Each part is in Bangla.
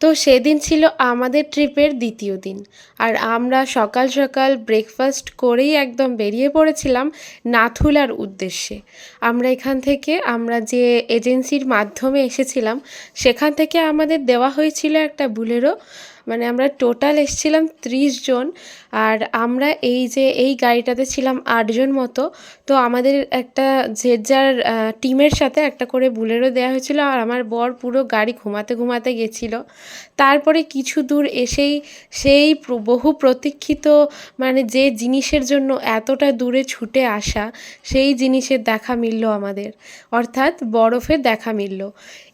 তো সেদিন ছিল আমাদের ট্রিপের দ্বিতীয় দিন। আর আমরা সকাল সকাল ব্রেকফাস্ট করেই একদম বেরিয়ে পড়েছিলাম নাথুলার উদ্দেশ্যে। আমরা এখান থেকে আমরা যে এজেন্সির মাধ্যমে এসেছিলাম, সেখান থেকে আমাদের দেওয়া হয়েছিল একটা বুলেরো। মানে আমরা টোটাল এসেছিলাম ত্রিশ জন। আর আমরা এই যে এই গাড়িটাতে ছিলাম আটজন মতো, তো আমাদের একটা যে যার টিমের সাথে একটা করে বুলেরো দেওয়া হয়েছিল আর আমার বর পুরো গাড়ি ঘুমাতে ঘুমাতে গেছিল। তারপরে কিছু দূর এসেই সেই বহু প্রতীক্ষিত মানে যে জিনিসের জন্য এতটা দূরে ছুটে আসা, সেই জিনিসের দেখা মিলল আমাদের। অর্থাৎ বরফের দেখা মিলল।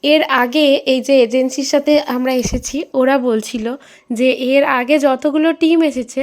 এর আগে এই যে এজেন্সির সাথে আমরা এসেছি, ওরা বলছিল যে এর আগে যতগুলো টিম এসেছে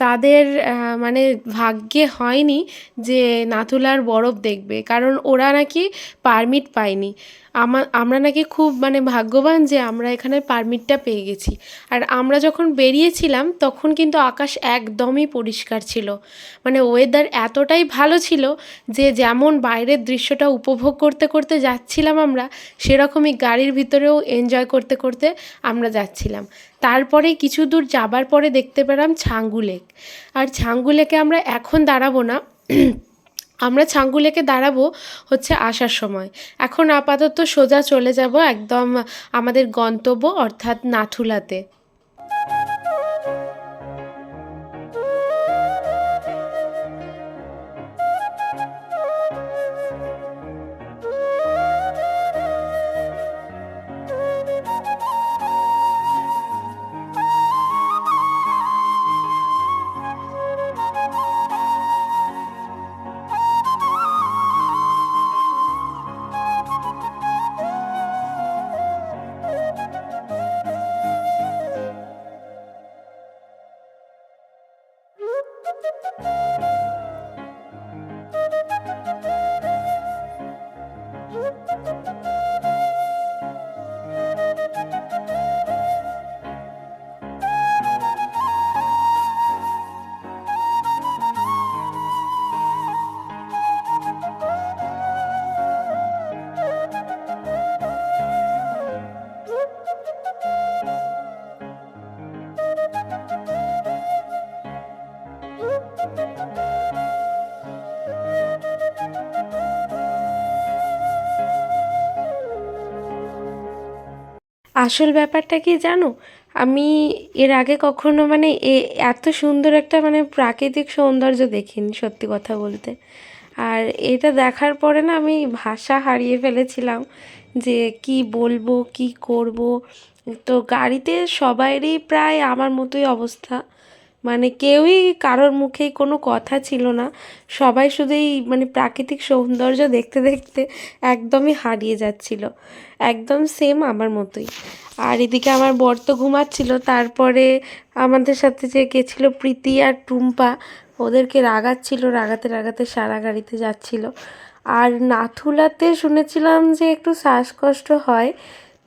তাদের মানে ভাগ্যে হয়নি যে নাথুলার বরফ দেখবে। কারণ ওরা নাকি পারমিট পায়নি। আমা, আমরা নাকি খুব মানে ভাগ্যবান যে আমরা এখানে পারমিটটা পেয়ে গেছি। আর আমরা যখন বেরিয়েছিলাম, তখন কিন্তু আকাশ একদমই পরিষ্কার ছিল। মানে ওয়েদার এতটাই ভালো ছিল যে যেমন বাইরের দৃশ্যটা উপভোগ করতে করতে যাচ্ছিলাম আমরা, সেরকমই গাড়ির ভিতরেও এনজয় করতে করতে আমরা যাচ্ছিলাম। তারপরে কিছু দূর যাবার পরে দেখতে পেলাম ছাঙ্গু লেক আর ছাঙ্গুলেকে আমরা এখন দাঁড়াবো না। আমরা ছাঙ্গুলেকে দাঁড়াবো হচ্ছে আসার সময়। এখন আপাতত সোজা চলে যাব একদম আমাদের গন্তব্য অর্থাৎ নাথুলাতে। আসল ব্যাপারটা কি জানো? আমি এর আগে কখনো মানে এ, এত সুন্দর একটা মানে প্রাকৃতিক সৌন্দর্য দেখিনি, সত্যি কথা বলতে। আর এটা দেখার পরে না আমি ভাষা হারিয়ে ফেলেছিলাম যে কি বলব, কি করব। তো গাড়িতে সবাইরই প্রায় আমার মতোই অবস্থা। মানে কেউই কারোর মুখেই কোনো কথা ছিল না। সবাই শুধু এই মানে প্রাকৃতিক সৌন্দর্য দেখতে দেখতে একদমই হারিয়ে যাচ্ছিল। একদম সেম আমার মতোই। আর এদিকে আমার বর তো ঘুমাচ্ছিল, তারপরে আমাদের সাথে যে গেছিল প্রীতি আর টুম্পা, ওদেরকে রাগাচ্ছিল, রাগাতে রাগাতে সারা গাড়িতে যাচ্ছিল। আর নাথুলাতে শুনেছিলাম যে একটু শ্বাসকষ্ট হয়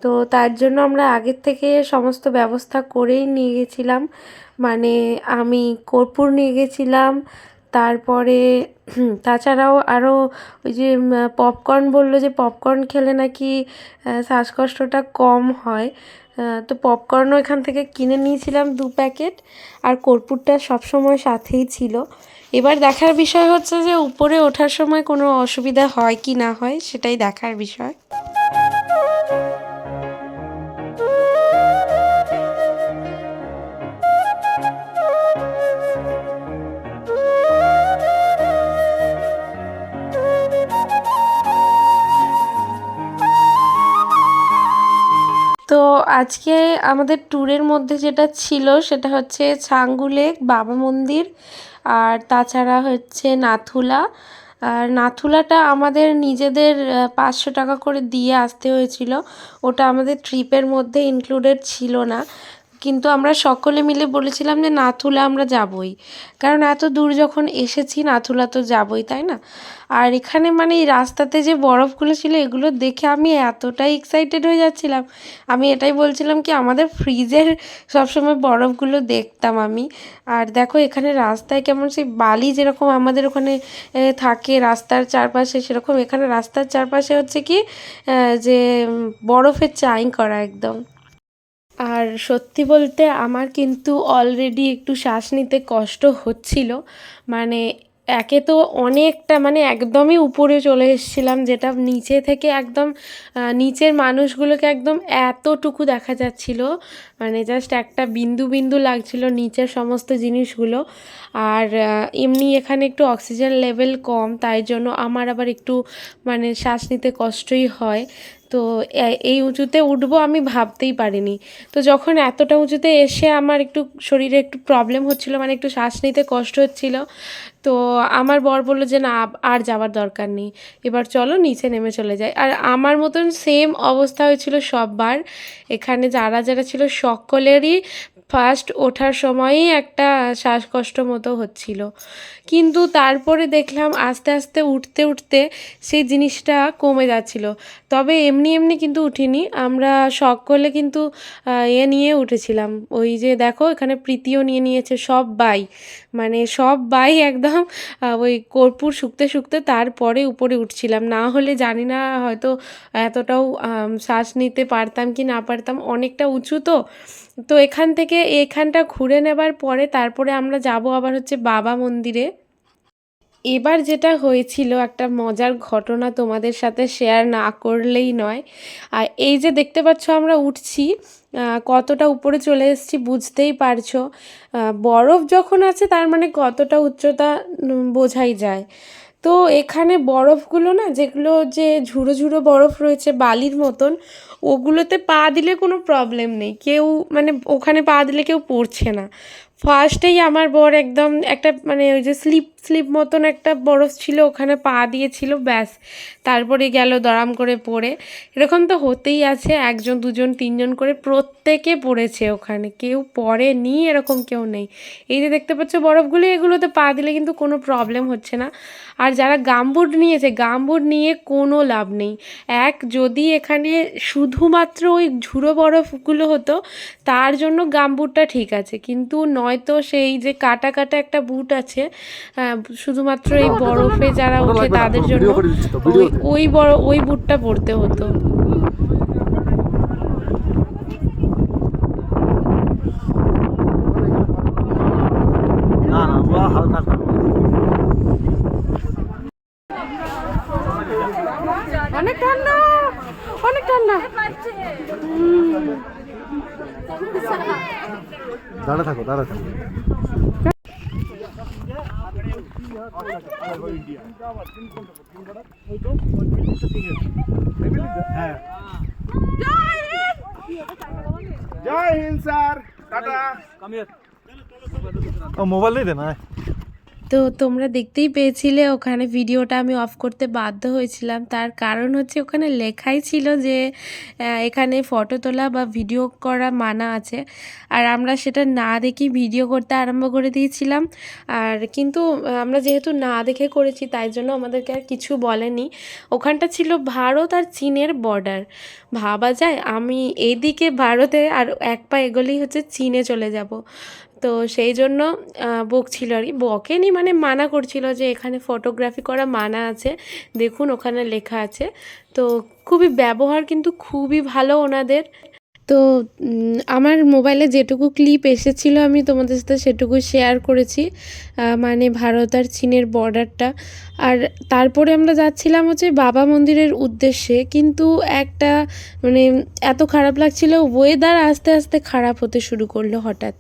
তো তার জন্য আমরা আগের থেকে সমস্ত ব্যবস্থা করেই নিয়ে গেছিলাম। মানে আমি কর্পূর নিয়ে গেছিলাম, তারপরে তাছাড়াও আরও ওই যে পপকর্ন বলল যে পপকর্ন খেলে নাকি শ্বাসকষ্টটা কম হয়। তো পপকর্নও এখান থেকে কিনে নিয়েছিলাম দু প্যাকেট আর কর্পূরটা সবসময় সাথেই ছিল। এবার দেখার বিষয় হচ্ছে যে উপরে ওঠার সময় কোনো অসুবিধা হয় কি না হয় সেটাই দেখার বিষয়। আজকে আমাদের ট্যুরের মধ্যে যেটা ছিল সেটা হচ্ছে ছাঙ্গু লেক বাবা মন্দির আর তাছাড়া হচ্ছে নাথুলা। আর নাথুলাটা আমাদের নিজেদের পাঁচশো টাকা করে দিয়ে আসতে হয়েছিল। ওটা আমাদের ট্রিপের মধ্যে ইনক্লুডেড ছিল না। কিন্তু আমরা সকলে মিলে বলেছিলাম যে নাথুলা আমরা যাবই। কারণ এত দূর যখন এসেছি, নাথুলা তো যাবই, তাই না? আর এখানে মানে এই রাস্তাতে যে বরফগুলো ছিল, এগুলো দেখে আমি এতটাই এক্সাইটেড হয়ে যাচ্ছিলাম। আমি এটাই বলছিলাম কি, আমাদের ফ্রিজের সবসময় বরফগুলো দেখতাম আমি। আর দেখো, এখানে রাস্তায় কেমন সেই বালি যেরকম আমাদের ওখানে থাকে রাস্তার চারপাশে, সেরকম এখানে রাস্তার চারপাশে হচ্ছে কি যে বরফের চাই করা একদম। আর সত্যি বলতে আমার কিন্তু অলরেডি একটু শ্বাস নিতে কষ্ট হচ্ছিল। মানে একে তো অনেকটা মানে একদমই উপরে চলে এসেছিলাম, যেটা নিচে থেকে একদম নিচের মানুষগুলোকে একদম এতটুকু দেখা যাচ্ছিল। মানে জাস্ট একটা বিন্দু বিন্দু লাগছিল নিচের সমস্ত জিনিসগুলো। আর এমনি এখানে একটু অক্সিজেন লেভেল কম, তাই জন্য আমার আবার একটু মানে শ্বাস নিতে কষ্টই হয়। তো এই উঁচুতে উঠবো আমি ভাবতেই পারিনি। তো যখন এতটা উঁচুতে এসে আমার একটু শরীরে একটু প্রবলেম হচ্ছিল মানে একটু শ্বাস নিতে কষ্ট হচ্ছিল, তো আমার বর বলল যে, না আর যাওয়ার দরকার নেই। এবার চলো নিচে নেমে চলে যাই। আর আমার মতন সেম অবস্থা হয়েছিল সববার। এখানে যারা যারা ছিল, সকলেরই ফার্স্ট ওঠার সময়ই একটা শ্বাসকষ্ট মতো হচ্ছিল। কিন্তু তারপরে দেখলাম আস্তে আস্তে উঠতে উঠতে সেই জিনিসটা কমে যাচ্ছিল। তবে এমনি এমনি কিন্তু উঠিনি। আমরা শখ সকলে কিন্তু এ নিয়ে উঠেছিলাম। ওই যে দেখো, এখানে প্রীতিও নিয়ে নিয়েছে সব বাই। মানে সব বাই একদম ওই কর্পূর শুকতে শুকতে তারপরে উপরে উঠছিলাম। না হলে জানি না হয়তো এতটাও শ্বাস নিতে পারতাম কি না পারতাম। অনেকটা উঁচু তো। তো এখান থেকে এখানটা ঘুরে নেবার পরে তারপরে আমরা যাব আবার হচ্ছে বাবা মন্দিরে। এবার যেটা হয়েছিল একটা মজার ঘটনা তোমাদের সাথে শেয়ার না করলেই নয়। আর এই যে দেখতে পাচ্ছ আমরা উঠছি কতটা উপরে চলে এসেছি বুঝতেই পারছ। বরফ যখন আছে তার মানে কতটা উচ্চতা বোঝাই যায়। তো এখানে বরফগুলো না যেগুলো যে ঝুড়ো ঝুড়ো বরফ রয়েছে বালির মতন ওগুলোতে পা দিলে কোনো প্রবলেম নেই। কেউ মানে ওখানে পা দিলে কেউ পড়ছে না। ফার্স্টেই আমার বর একদম একটা মানে ওই যে স্লিপ স্লিপ মতন একটা বরফ ছিল, ওখানে পা দিয়েছিল ব্যাস। তারপরে গেল দরাম করে পড়ে। এরকম তো হতেই আছে, একজন, দুজন, তিনজন করে প্রত্যেকে পড়েছে ওখানে। কেউ পড়েনি, এরকম কেউ নেই। এই যে দেখতে পাচ্ছ বরফগুলো, এগুলোতে পা দিলে কিন্তু কোনো প্রবলেম হচ্ছে না। আর যারা গামবুট নিয়েছে গামবুট নিয়ে কোনো লাভ নেই। এক, যদি এখানে শুধুমাত্র ওই ঝুড়ো বরফগুলো হতো, তার জন্য গামবুটটা ঠিক আছে। কিন্তু নয়তো সেই যে কাটা কাটা একটা বুট আছে শুধুমাত্র এই বরফে যারা ওঠে তাদের জন্য ওই ওই বড় ওই বুটটা পরতে হতো না না ও হালকা না অনেক ঠান্ডা অনেক ঠান্ডা দাঁড়া থাকো দাঁড়া থাকো। Jai Hind sir tata. ও মোবাইল নেই দে না। তো তোমরা দেখতেই পেয়েছিলে, ওখানে ভিডিওটা আমি অফ করতে বাধ্য হয়েছিলাম। তার কারণ হচ্ছে ওখানে লেখাই ছিল যে এখানে ফটো তোলা বা ভিডিও করা মানা আছে। আর আমরা সেটা না দেখেই ভিডিও করতে আরম্ভ করে দিয়েছিলাম। আর কিন্তু আমরা যেহেতু না দেখে করেছি, তাই জন্য আমাদেরকে আর কিছু বলেনি। ওখানটা ছিল ভারত আর চীনের বর্ডার ভাবা যায় আমি এইদিকে ভারতে আর এক পা এগোলেই হচ্ছে চীনে চলে যাব। তো সেই জন্য বকছিল আর কি। বকেনি মানে মানা করছিল যে এখানে ফটোগ্রাফি করা মানা আছে, দেখুন ওখানে লেখা আছে। তো খুবই ব্যবহার কিন্তু খুবই ভালো ওনাদের। তো আমার মোবাইলে যেটুকু ক্লিপ এসেছিল আমি তোমাদের সাথে সেটুকু শেয়ার করেছি মানে ভারত আর চীনের বর্ডারটা আর তারপরে আমরা যাচ্ছিলাম হচ্ছে বাবা মন্দিরের উদ্দেশ্যে, কিন্তু একটা মানে এত খারাপ লাগছিল ওয়েদার আস্তে আস্তে খারাপ হতে শুরু করল হঠাৎ।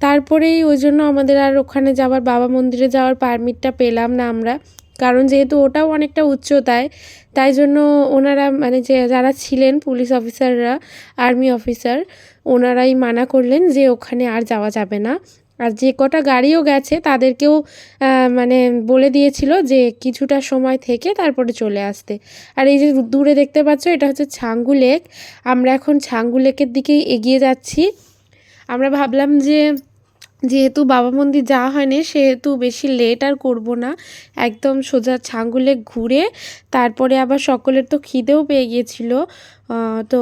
তারপরেই ওই জন্য আমাদের আর ওখানে যাওয়ার, বাবা মন্দিরে যাওয়ার পারমিটটা পেলাম না আমরা। কারণ যেহেতু ওটাও অনেকটা উচ্চতায়, তাই জন্য ওনারা মানে যে যারা ছিলেন পুলিশ অফিসাররা, আর্মি অফিসার, ওনারাই মানা করলেন যে ওখানে আর যাওয়া যাবে না। আর যে কটা গাড়িও গেছে তাদেরকেও মানে বলে দিয়েছিল যে কিছুটা সময় থেকে তারপরে চলে আসতে। আর এই যে দূরে দেখতে পাচ্ছ এটা হচ্ছে ছাঙ্গু লেক। আমরা এখন ছাঙ্গু লেকের দিকেই এগিয়ে যাচ্ছি। আমরা ভাবলাম যে যেহেতু বাবা মন্দির যাওয়া হয়নি, সেহেতু বেশি লেট আর করব না। একদম সোজা ছাঙ্গুলে ঘুরে তারপরে আবার সকলের তো খিদেও পেয়ে গিয়েছিল তো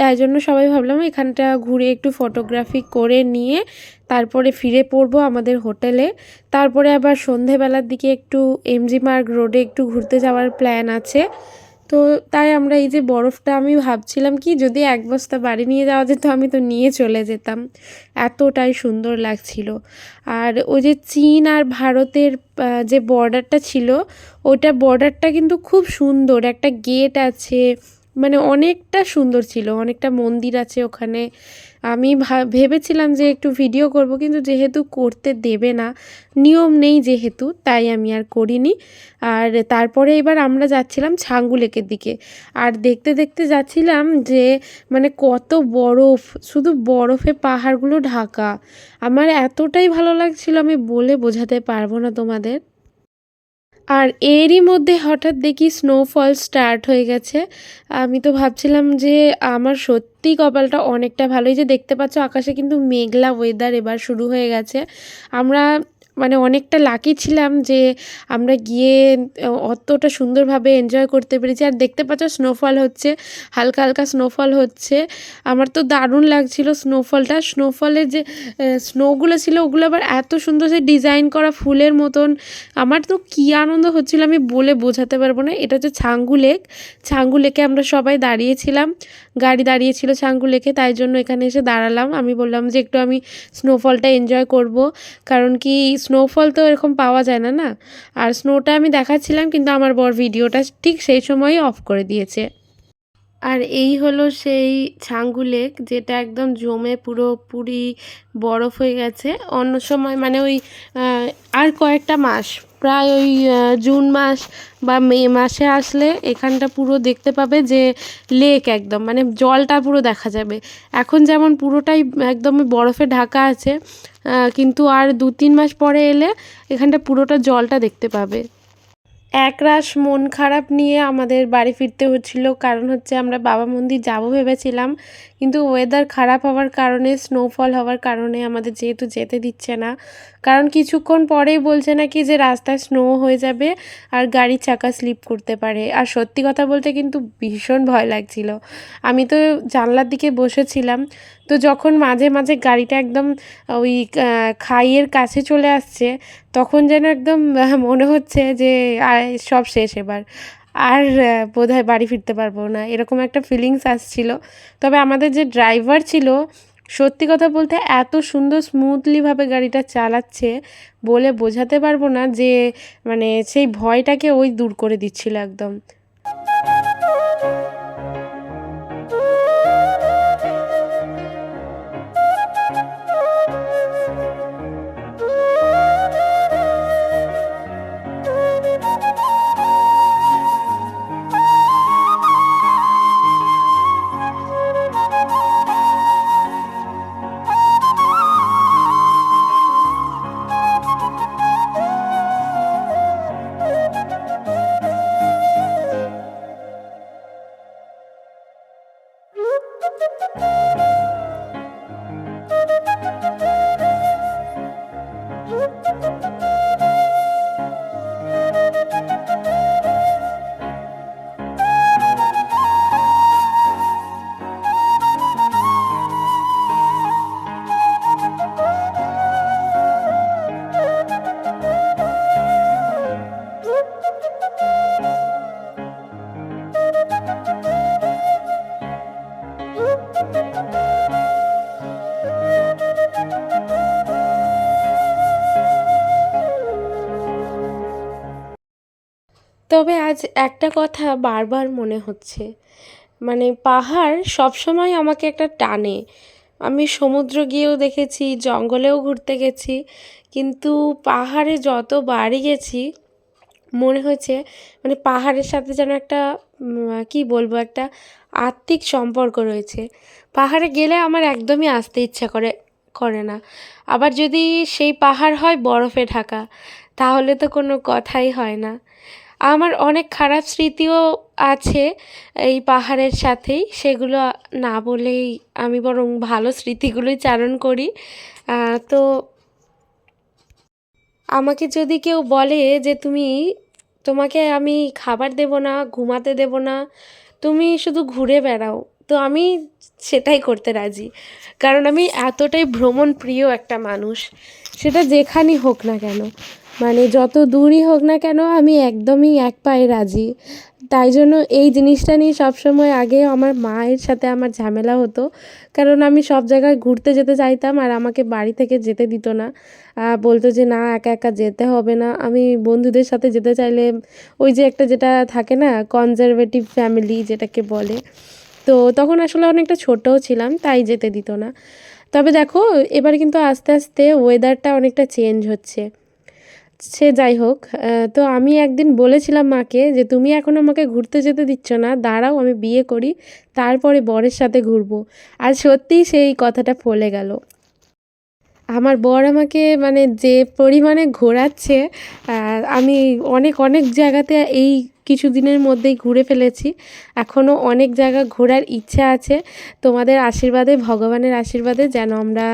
তাই জন্য সবাই ভাবলাম এখানটা ঘুরে একটু ফটোগ্রাফি করে নিয়ে তারপরে ফিরে পড়ব আমাদের হোটেলে তারপরে আবার সন্ধেবেলার দিকে একটু এমজি মার্গ রোডে একটু ঘুরতে যাওয়ার প্ল্যান আছে। তো তাই আমরা এই যে বরফটা আমি ভাবছিলাম কি যদি এক বস্তা বাড়ি নিয়ে যাওয়া যেত, আমি তো নিয়ে চলে যেতাম। এতটাই সুন্দর লাগছিল। আর ওই যে চীন আর ভারতের যে বর্ডারটা ছিল ওটা বর্ডারটা কিন্তু খুব সুন্দর। একটা গেট আছে মানে অনেকটা সুন্দর ছিল, অনেকটা মন্দির আছে ওখানে। আমি ভেবেছিলাম যে একটু ভিডিও করব, কিন্তু যেহেতু করতে দেবে না, নিয়ম নেই যেহেতু, তাই আমি আর করিনি। আর তারপরে এবার আমরা যাচ্ছিলাম ছাঙ্গু লেকের দিকে। আর দেখতে দেখতে যাচ্ছিলাম যে মানে কত বরফ, শুধু বরফে পাহাড়গুলো ঢাকা। আমার এতটাই ভালো লাগছিল, আমি বলে বোঝাতে পারব না তোমাদের। আর এরই মধ্যে হঠাৎ দেখি স্নোফল স্টার্ট হয়ে গেছে। আমি তো ভাবছিলাম যে আমার সত্যি কপালটা অনেকটা ভালোই যে দেখতে পাচ্ছ, আকাশে কিন্তু মেঘলা ওয়েদার এবার শুরু হয়ে গেছে। আমরা মানে অনেকটা লাকি ছিলাম যে আমরা গিয়ে অতটা সুন্দরভাবে এনজয় করতে পেরেছি। আর দেখতে পাচ্ছ স্নোফল হচ্ছে, হালকা হালকা স্নোফল হচ্ছে। আমার তো দারুণ লাগছিল স্নোফলটা স্নোফলের যে স্নোগুলো ছিল, ওগুলো আবার এত সুন্দর সে ডিজাইন করা ফুলের মতন। আমার তো কী আনন্দ হচ্ছিল আমি বলে বোঝাতে পারব না। এটা হচ্ছে ছাঙ্গু লেক। ছাঙ্গু লেকে আমরা সবাই দাঁড়িয়েছিলাম। গাড়ি দাঁড়িয়েছিল ছাঙ্গু লেকে, তাই জন্য এখানে এসে দাঁড়ালাম। আমি বললাম যে একটু আমি স্নোফলটা এনজয় করব। কারণ কি স্নোফল তো এরকম পাওয়া যায় না না? আর স্নোটা আমি দেখাচ্ছিলাম, কিন্তু আমার বর ভিডিওটা ঠিক সেই সময়ই অফ করে দিয়েছে। আর এই হলো সেই ছাঙ্গু লেক যেটা একদম জমে পুরোপুরি বরফ হয়ে গেছে। অন্য সময় মানে ওই আর কয়েকটা মাস প্রায় ওই জুন মাস বা মে মাসে আসলে এখানটা পুরো দেখতে পাবে যে লেক একদম মানে জলটা পুরো দেখা যাবে। এখন যেমন পুরোটাই একদমই বরফে ঢাকা আছে কিন্তু আর দু তিন মাস পরে এলে এখানটা পুরোটা জলটা দেখতে পাবে। একরাশ মন খারাপ নিয়ে আমাদের বাড়ি ফিরতে হচ্ছিল, কারণ হচ্ছে আমরা বাবা মন্দির যাব ভেবেছিলাম কিন্তু ওয়েদার খারাপ হওয়ার কারণে স্নোফল হওয়ার কারণে আমাদের যেহেতু যেতে দিচ্ছে না। কারণ কিছুক্ষণ পরেই বলছে নাকি যে রাস্তায় স্নো হয়ে যাবে আর গাড়ির চাকা স্লিপ করতে পারে। আর সত্যি কথা বলতে কিন্তু ভীষণ ভয় লাগছিল। আমি তো জানলার দিকে বসেছিলাম। তো যখন মাঝে মাঝে গাড়িটা একদম ওই খাইয়ের কাছে চলে আসছে, তখন যেন একদম মনে হচ্ছে যে সব শেষ এবার। আর বোধ বোধহয় বাড়ি ফিরতে পারব না, এরকম একটা ফিলিংস আসছিল। তবে আমাদের যে ড্রাইভার ছিল, সত্যি কথা বলতে এত সুন্দর স্মুথলিভাবে গাড়িটা চালাচ্ছে বলে বোঝাতে পারব না যে মানে সেই ভয়টাকে ওই দূর করে দিচ্ছিল একদম। তবে আজ একটা কথা বারবার মনে হচ্ছে। মানে পাহাড় সবসময় আমাকে একটা টানে। আমি সমুদ্র গিয়েও দেখেছি, জঙ্গলেও ঘুরতে গেছি, কিন্তু পাহাড়ে যতবারই গেছি, মনে হয়েছে মানে পাহাড়ের সাথে যেন একটা কী বলব, একটা আত্মিক সম্পর্ক রয়েছে। পাহাড়ে গেলে আমার একদমই আসতে ইচ্ছা করে করে না। আবার যদি সেই পাহাড় হয় বরফে ঢাকা, তাহলে তো কোনো কথাই হয় না। আমার অনেক খারাপ স্মৃতিও আছে এই পাহাড়ের সাথেই। সেগুলো না বলেই আমি বরং ভালো স্মৃতিগুলোই চারণ করি। তো আমাকে যদি কেউ বলে যে, তুমি, তোমাকে আমি খাবার দেব না, ঘুমাতে দেব না, তুমি শুধু ঘুরে বেড়াও, তো আমি সেটাই করতে রাজি। কারণ আমি এতটাই ভ্রমণ প্রিয় একটা মানুষ, সেটা যেখানেই হোক না কেন। মানে যত দূরই হোক না কেন আমি একদমই এক পায়ে রাজি। তাই জন্য এই জিনিসটা নিয়ে সবসময় আগে আমার মায়ের সাথে আমার ঝামেলা হতো। কারণ আমি সব জায়গায় ঘুরতে যেতে চাইতাম আর আমাকে বাড়ি থেকে যেতে দিত না। বলতো যে, না, একা একা যেতে হবে না। আমি বন্ধুদের সাথে যেতে চাইলে ওই যে একটা যেটা থাকে না কনজারভেটিভ ফ্যামিলি যেটাকে বলে। তো তখন আসলে অনেকটা ছোটও ছিলাম, তাই যেতে দিত না। তবে দেখো, এবার কিন্তু আস্তে আস্তে ওয়েদারটা অনেকটা চেঞ্জ হচ্ছে। সে যাই হোক তো আমি একদিন বলেছিলাম মাকে যে তুমি এখন আমাকে ঘুরতে যেতে দিচ্ছ না, দাঁড়াও আমি বিয়ে করি, তারপরে বরের সাথে ঘুরবো। আর সত্যিই সেই কথাটা ফলে গেল। আমার বর আমাকে মানে যে পরিমাণে ঘোরাচ্ছে আমি অনেক অনেক জায়গাতে এই কিছু দিনের মধ্যেই ঘুরে ফেলেছি। এখনও অনেক জায়গা ঘোরার ইচ্ছা আছে। তোমাদের আশীর্বাদে, ভগবানের আশীর্বাদে যেন আমরা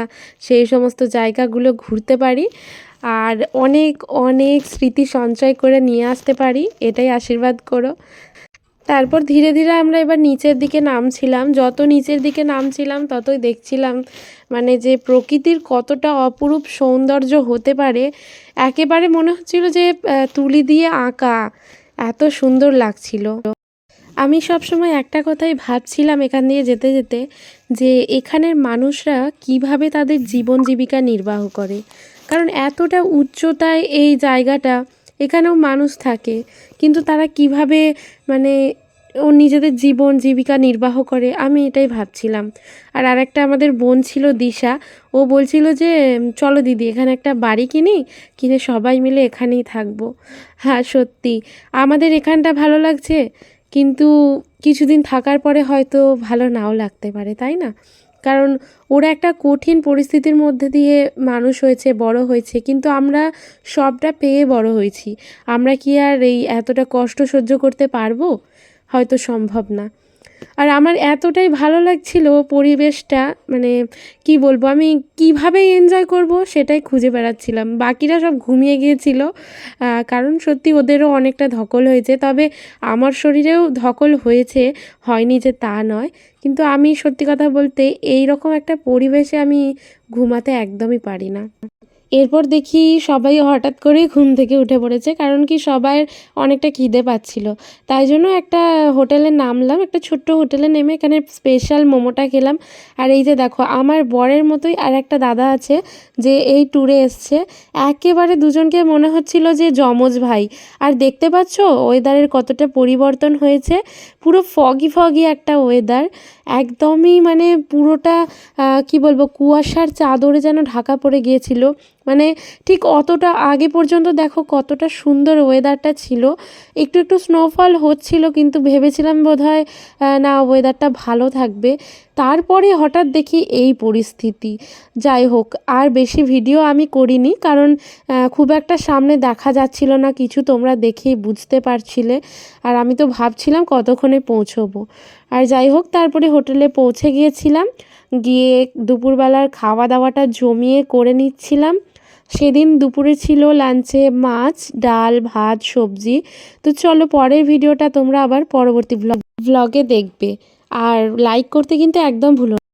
সেই সমস্ত জায়গাগুলো ঘুরতে পারি। আর অনেক অনেক স্মৃতি সঞ্চয় করে নিয়ে আসতে পারি, এটাই আশীর্বাদ করো। তারপর ধীরে ধীরে আমরা এবার নিচের দিকে নামছিলাম। যত নিচের দিকে নামছিলাম, ততই দেখছিলাম মানে যে প্রকৃতির কতটা অপরূপ সৌন্দর্য হতে পারে, একেবারে মনে হচ্ছিল যে তুলি দিয়ে আঁকা, এত সুন্দর লাগছিল। আমি সবসময় একটা কথাই ভাবছিলাম এখান দিয়ে যেতে যেতে, যে এখানের মানুষরা কীভাবে তাদের জীবন জীবিকা নির্বাহ করে। কারণ এতটা উচ্চতায় এই জায়গাটা, এখানেও মানুষ থাকে, কিন্তু তারা কীভাবে মানে ও নিজেদের জীবন জীবিকা নির্বাহ করে, আমি এটাই ভাবছিলাম। আর আরেকটা আমাদের বোন ছিল দিশা, ও বলছিল যে, চলো দিদি, এখানে একটা বাড়ি কিনি, কিনে সবাই মিলে এখানেই থাকব। হ্যাঁ সত্যি। আমাদের এখানটা ভালো লাগছে কিন্তু কিছুদিন থাকার পরে হয়তো ভালো নাও লাগতে পারে, তাই না? কারণ ওরা একটা কঠিন পরিস্থিতির মধ্যে দিয়ে মানুষ হয়েছে, বড় হয়েছে, কিন্তু আমরা সবটা পেয়ে বড় হয়েছি। আমরা কি আর এই এতটা কষ্ট সহ্য করতে পারব? হয়তো সম্ভব না। আর আমার এতটাই ভালো লাগছিল পরিবেশটা মানে কি বলব, আমি কীভাবে এনজয় করব সেটাই খুঁজে বেড়াচ্ছিলাম। বাকিরা সব ঘুমিয়ে গিয়েছিল কারণ সত্যি ওদেরও অনেকটা ধকল হয়েছে, তবে আমার শরীরেও ধকল হয়েছে, হয়নি যে তা নয়। কিন্তু আমি সত্যি কথা বলতে এই রকম একটা পরিবেশে আমি ঘুমাতে একদমই পারি না। এরপর দেখি সবাই হঠাৎ করে ঘুম থেকে উঠে পড়েছে, কারণ কি সবাই অনেকটা খিদে পাচ্ছিল। তাই জন্য একটা হোটেলে নামলাম, একটা ছোট্ট হোটেলে নেমে এখানে স্পেশাল মোমোটা খেলাম। আর এই যে দেখো, আমার বরের মতোই আর একটা দাদা আছে যে এই ট্যুরে এসছে। একেবারে দুজনকে মনে হচ্ছিল যে যমজ ভাই। আর দেখতে পাচ্ছ ওয়েদারের কতটা পরিবর্তন হয়েছে। পুরো ফগি ফগি একটা ওয়েদার একদমই মানে পুরোটা কি বলব, কুয়াশার চাদরে যেন ঢাকা পড়ে গিয়েছিল। মানে ঠিক অতটা আগে পর্যন্ত দেখো কতটা সুন্দর ওয়েদারটা ছিল। একটু একটু স্নোফল হচ্ছিল কিন্তু ভেবেছিলাম বোধহয় না ওয়েদারটা ভালো থাকবে। তারপরে হঠাৎ দেখি এই পরিস্থিতি। যাই হোক, আর বেশি ভিডিও আমি করিনি কারণ খুব একটা সামনে দেখা যাচ্ছিল না, কিছু তোমরা দেখেই বুঝতে পারছিলে। আর আমি তো ভাবছিলাম কতক্ষণে পৌঁছবো। আর যাই হোক, তারপরে হোটেলে পৌঁছে গিয়েছিলাম। গিয়ে দুপুরবেলার খাওয়া দাওয়াটা জমিয়ে করে নিচ্ছিলাম। সেদিন দুপুরে ছিল লাঞ্চে মাছ, ডাল, ভাত, সবজি তো চলো পরের ভিডিওটা তোমরা আবার পরবর্তী ব্লগ ব্লগে দেখবে আর লাইক করতে কিন্তু একদম ভুলো।